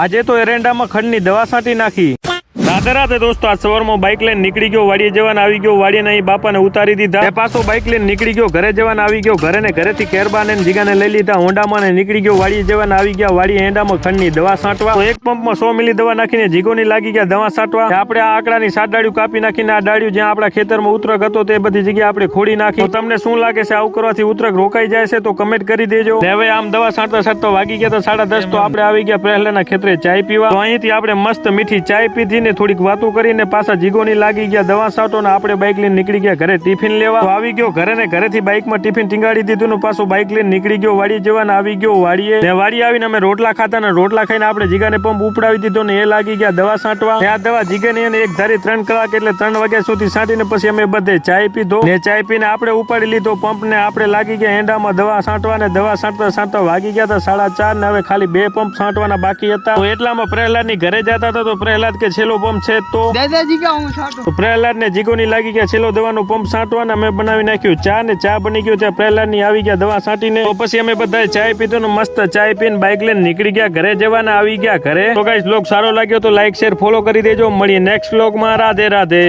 આજે તો એરંડામાં ખંડની દવા છાંટી નાખી. રાધે રાતે દોસ્તો, આ સવારમાં બાઇક લઈને નીકળી ગયો, વાડીએ જવાન આવી ગયો વાડીએ અહીં બાપાને ઉતારી દીધા. પાછો બાઇક લઈને નીકળી ગયો, ઘરે જવાન આવી ગયો ઘરે ને ઘરેથી કેરબાને ને લઈ લીધા હોન્ડામાં ને નીકળી ગયો, વાડીએ જવાન આવી ગયા, વાડીએ એંડામાં ખંડની દવા છાંટવા. તો એક પંપમાં સો મિલી દવા નાખીને જીગોની લાગી ગયા, દવા છાંટવા. આપણે આ આંકડાની સાત ડાળીઓ કાપી નાખીને આ ડાળીઓ જ્યાં આપણા ખેતરમાં ઉતરક હતો તે બધી જગ્યાએ આપણે ખોડી નાખી. તમને શું લાગે છે, આવું કરવાથી ઉતરક રોકાઈ જાય છે, તો કમેન્ટ કરી દેજો. હવે આમ દવા સાંટતા સાંટતા વાગી ગયા તો સાડા દસ તો આપણે આવી ગયા પહેલાના ખેતરે ચાય પીવા. તો અહીંથી આપણે મસ્ત મીઠી ચાય પીધી ને થોડીક વાતો કરીને પાછા જીગોની લાગી ગયા. દવા સાટો ને આપણે બાઇક લઈને નીકળી ગયા. ઘરે ટિફિન લેવા. આવી ગયો. ઘરે ને ઘરેથી બાઇકમાં ટિફિન ટીંગાડી દીધું ને પાછું બાઇક લઈને નીકળી ગયો. વાડી જવાને આવી ગયો વાડીએ. ને વાડી આવીને અમે રોટલા ખાતા ને રોટલા ખાઈને આપણે જીગાને પંપ ઉપડાવી દીધો ને એ લાગી ગયા દવા છાંટવા ને આ દવા જીગાની અને એક ધારી ત્રણ કલાક એટલે ત્રણ વાગ્યા સુધી સાંટીને પછી અમે બધે ચાય પીધો. ને ચાય પીને આપણે ઉપાડી લીધો. પંપ ને આપણે લાગી ગયા એંડામાં દવા સાંટવા ને દવા સાંટતા સાંટતા વાગી ગયા હતા સાડા ચાર ને હવે ખાલી બે પંપ છાંટવાના બાકી હતા. એટલામાં પ્રહલાદની ઘરે જતા હતા તો પ્રહલાદ કે, છેલ્લો પંપ છે તો દાદાજી કે હું છાંટું? તો પ્રહલાદ ને જીગોની લાગી ગયા છેલ્લો દવાનો પંપ છાંટવાના અમે બનાવી નાખ્યું. ચા ને ચા બની ગયો ત્યાં પ્રહલાદની આવી ગયા દવા છાંટીને. તો પછી અમે બધા ચાય પીધો ને મસ્ત ચાય પીને બાઇક લઈને નીકળી ગયા. ઘરે જવાના આવી ગયા ઘરે. તો ગાઈસ બ્લોગ સારો લાગ્યો તો લાઈક શેર ફોલો કરી દેજો. મળીએ નેક્સ્ટ બ્લોગમાં રાધે રાધે.